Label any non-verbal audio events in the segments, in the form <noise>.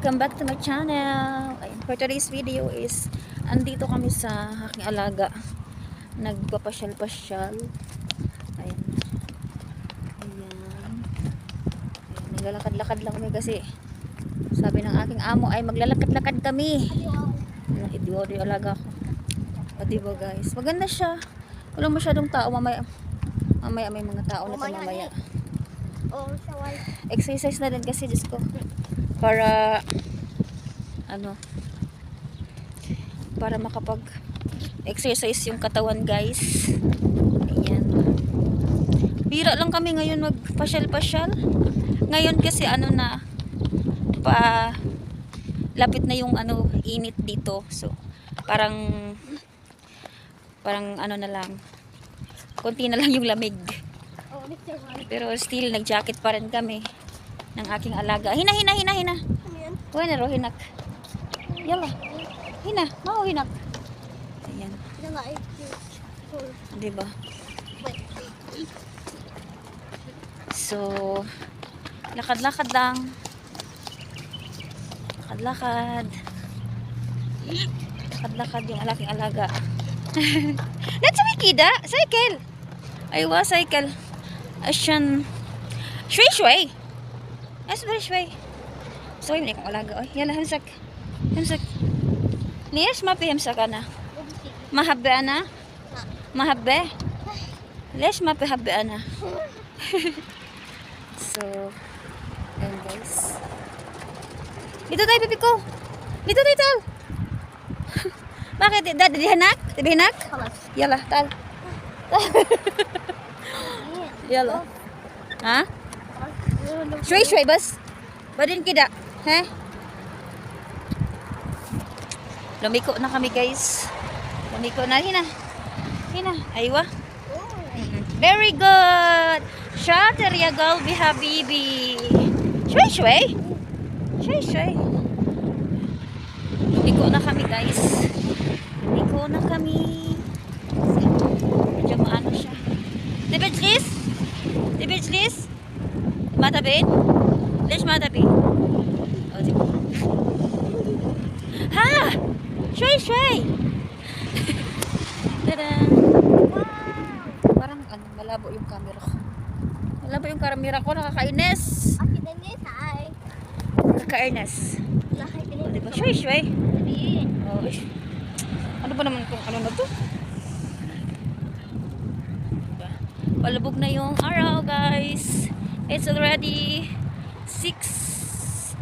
Welcome back to my channel. Ayun, for today's video is andito kami sa aking alaga. Nagpapasyal-pasyal. Ayun. Ayan. Ayan. Naglalakad-lakad lang kami kasi sabi ng aking amo ay maglalakad-lakad kami. Idiwa yung alaga ko. O diba guys? Maganda siya. Walang masyadong tao mamaya. Mamaya may mga tao na to Mamaya mamaya. Oh. Exercise na din kasi Diyos ko. Para ano para makapag exercise yung katawan guys. Ayan. Bira lang kami ngayon magpasyal-pasyal. Ngayon kasi ano na pa lapit na yung ano init dito. So parang parang ano na lang konti na lang yung lamig. Oh. Pero still, nag-jacket pa rin kami ng aking alaga. Hina, hina, hina, hina. Ano yan? Huwag na ro, hinak. Yala. Hina, mau hinak. Ayan, eh, cute. Cool. di ba? Wait. So, lakad-lakad lang. Lakad-lakad. Lakad-lakad yung alaking alaga. <laughs> Let's sa kida. Cycle. Aywa, cycle. Asyan. Shway, shway. As very shway. So, yun kong alaga. Oy, yala, hamsak. Hamsak. Liyas, mapi hamsak ka na. Mahabbe na. Mahabbe. Liyas, mapi habbe na. <laughs> So, ayan guys. Dito tayo, pipi ko. Dito tayo, tal. <laughs> Bakit? Dada, di hanak? Di hanak? Yala, tal. <laughs> Yala. Ha? Shway, shway, bas. Badin kida. He? Lumiko na kami, guys. Lumiko na. Hina. Hina. Aywa. Very good. Shatter ya galbi habibi. Shway, shway. Shway, shway. Liko na kami, guys. Liko na kami. Medyo maano siya. Tibidlis? Tibidlis? Matabin? Lish matabin? O, di ba? Ha! Shway, shway! <laughs> Tada! Parang ano, malabo yung camera ko. Malabo yung camera ko, nakakainis. Aki din ay. Nakakainis. Lahat din O, diba? Sabihin. Oh, ish. Ano ba naman kung ano na to? Diba? Palubog na yung araw, guys. It's already 6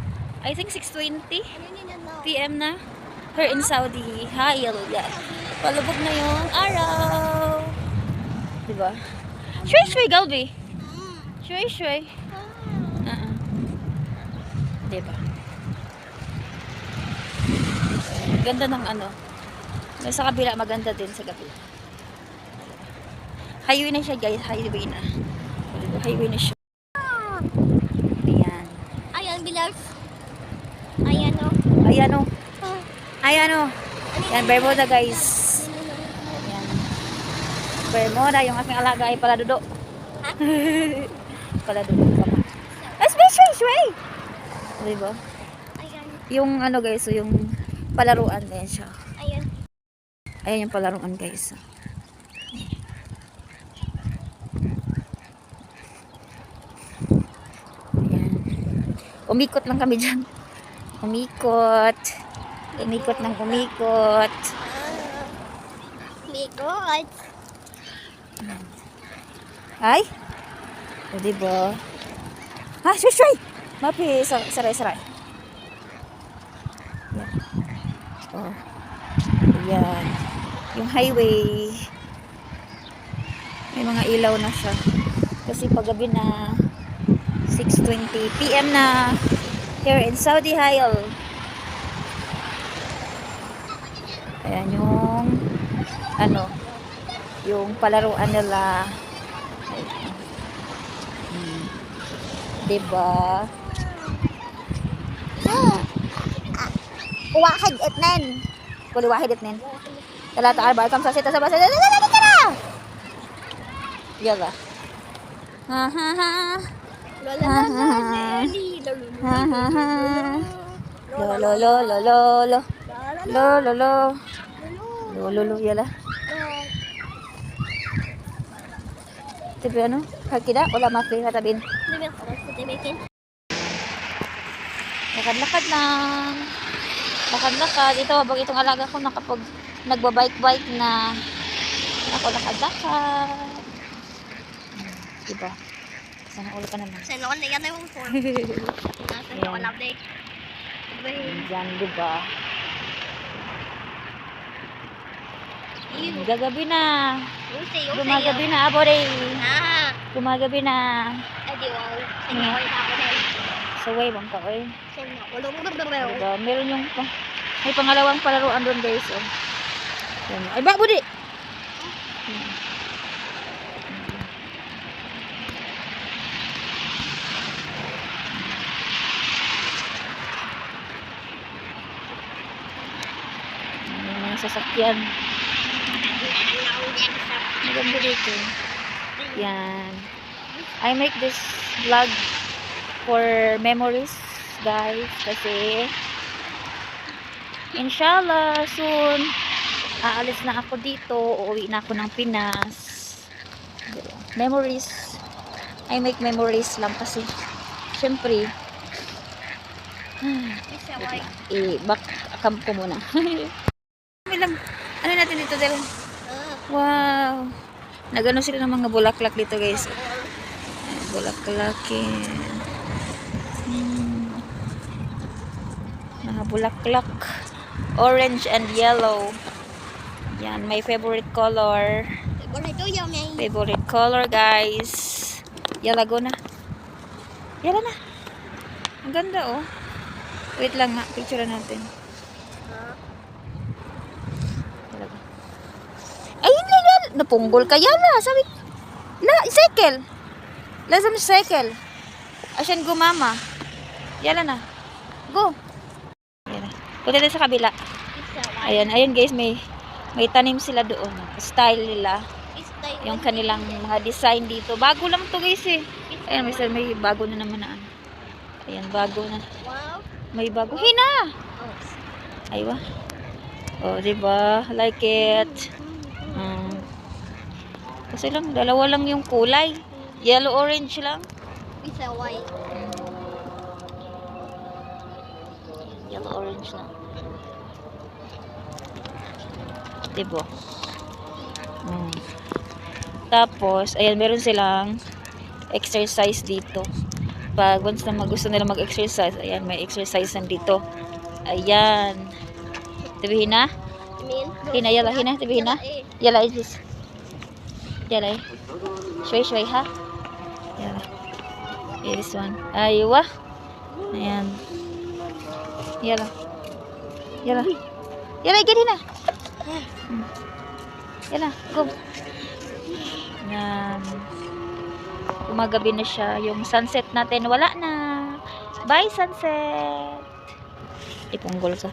I think 6.20 Ano yun yan now? PM na. Here in Saudi. Hayal yan. Palubog na yung araw. Diba? Shway, shway, Galbi. Shway, shway. Ah. Uh-uh. Diba? Ganda ng ano. Sa kabila, maganda din sa kabila. Highway na siya guys, highway na. Diba? Highway na siya. Ayan. Ayan, Bilars. Ayan, oh. Ayan o. Ah. Ayan o. Yan, Bermuda guys. Ayan. Bermuda, yung aking alaga ay paladudo. Ha? <laughs> paladudo ka pa. Ay, sway, sway! Diba? Yung ano guys, so yung palaruan din siya. Ayan. Ayan yung palaruan guys. Umikot lang kami dyan. Umikot. Umikot ng umikot. Ah. Likod. Ay? O diba? Ha? Shush, shush! Mapi, sa- saray, saray. Yan. Oh. Ayan. Yung highway. May mga ilaw na siya. Kasi paggabi na 6.20 PM na here in Saudi Hayal. Ayan yung ano yung palaruan nila. Hmm. Diba? Wahid etnen. Kuli wahid etnen. Talata arba kam sa sita sa basa. Yalla. Ha ha ha. Lola, ha, lola, ha. Ha, ha, Lo lo lo lo lo lo. Lo lo lo. Lo lo lo yala. Tibi ano? Hakida? Wala mafi katabin. Lakad-lakad lang. Lakad-lakad. Ito, habang itong alaga ko nakapag nagbabike-bike na ako lakad-lakad. Diba? Sana ulo ka <laughs> naman. Sen ako na yan yung phone. Nasa Yan. ako update. Yan, diba? Gagabi na. Usay. Gumagabi na, abore. Ah. Gumagabi na. Wow. Sen ako din. Sa way, bang ka, oy. Diba? Meron yung, may pangalawang palaruan doon, guys. Oh. Ay, ba, budi! Sasakyan. Maganda dito. Yan. I make this vlog for memories, guys. Kasi, inshallah, soon, aalis na ako dito. Uuwi na ako ng Pinas. Memories. I make memories lang kasi, syempre, <sighs> i-back camp ko muna. <laughs> Bilang, ano natin dito, Del? Wow. Nagano sila ng mga bulaklak dito, guys. Bulaklakin. Hmm. Mga bulaklak. Orange and yellow. Yan, my favorite color. Favorite color, guys. Yala, go na. Yala na. Ang ganda, oh. Wait lang nga. Picture natin. Talaga. Ay, hindi na. Napunggol ka. Yala, sabi. La, cycle. Lasam cycle. Asyan go, mama. Yala na. Go. Yala. Punta tayo sa kabila. Ayan, ayun guys, may may tanim sila doon. Style nila. Yung kanilang mga design dito. Bago lang to guys eh. Ayan, may, may bago na naman na ano. Ayan, bago na. May bago. Hina! Aywa. Oh, diba? Like it. Kasi lang, dalawa lang yung kulay. Yellow orange lang. Bisa white. Yellow orange lang. Diba? Mm. Tapos, ayan, meron silang exercise dito. Pag once na gusto nila mag-exercise, ayan, may exercise dito. Ayan. Tibihin na? Hina, yala, hina, tibihin na? Eh. Yala, is Yala, eh. Shway, shway, ha? Yala. Okay, this one. Aywa. Ayan. Yala. Yala. Yala, get na. Hmm. Yala, go. Yan. Umagabi na siya. Yung sunset natin, wala na. Bye, sunset. Ipunggol sa.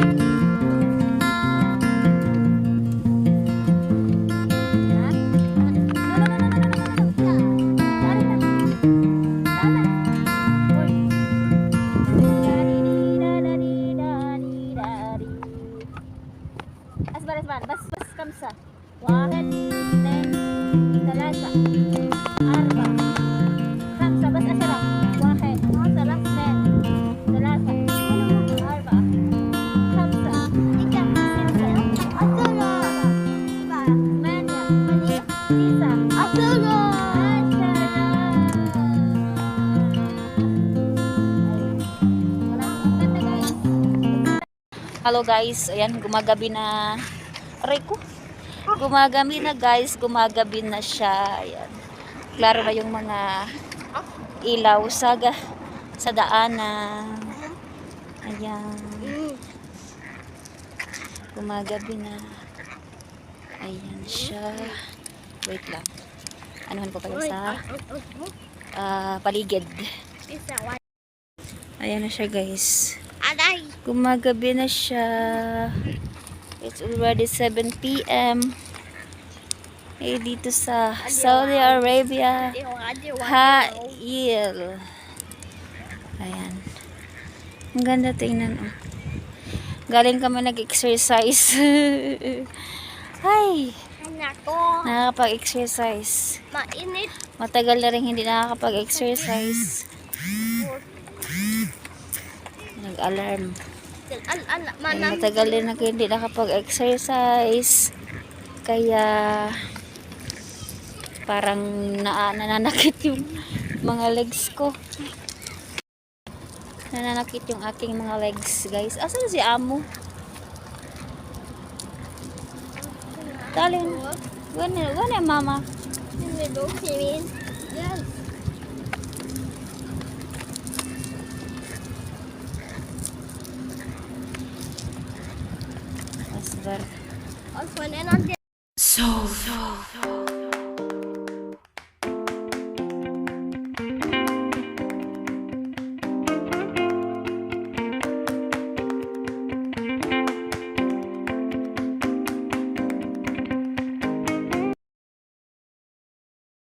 Bye. Hello guys, ayan gumagabi na. Aray ko. Gumagabi na guys, gumagabi na siya. Ayan. Klaro na yung mga ilaw sa sa daanan. Ayan. Gumagabi na. Ayan siya. Wait lang. Anuhan ko kayo sa ah, paligid. Ayan na siya guys. Aday. Gumagabi na siya. It's already 7 p.m. Eh, dito sa Saudi Arabia. Hail. Ayan. Ang ganda tingnan. Oh. Galing kami nag-exercise. <laughs> Ay, Anak ko. nakakapag-exercise. Mainit. Matagal na rin hindi nakakapag-exercise. Nag-alarm. Matagal din ako hindi nakapag-exercise. Kaya parang na nananakit yung mga legs ko. Nananakit yung aking mga legs, guys. Asan si Amo? Talin. Gana, gana mama. Yes. tarde.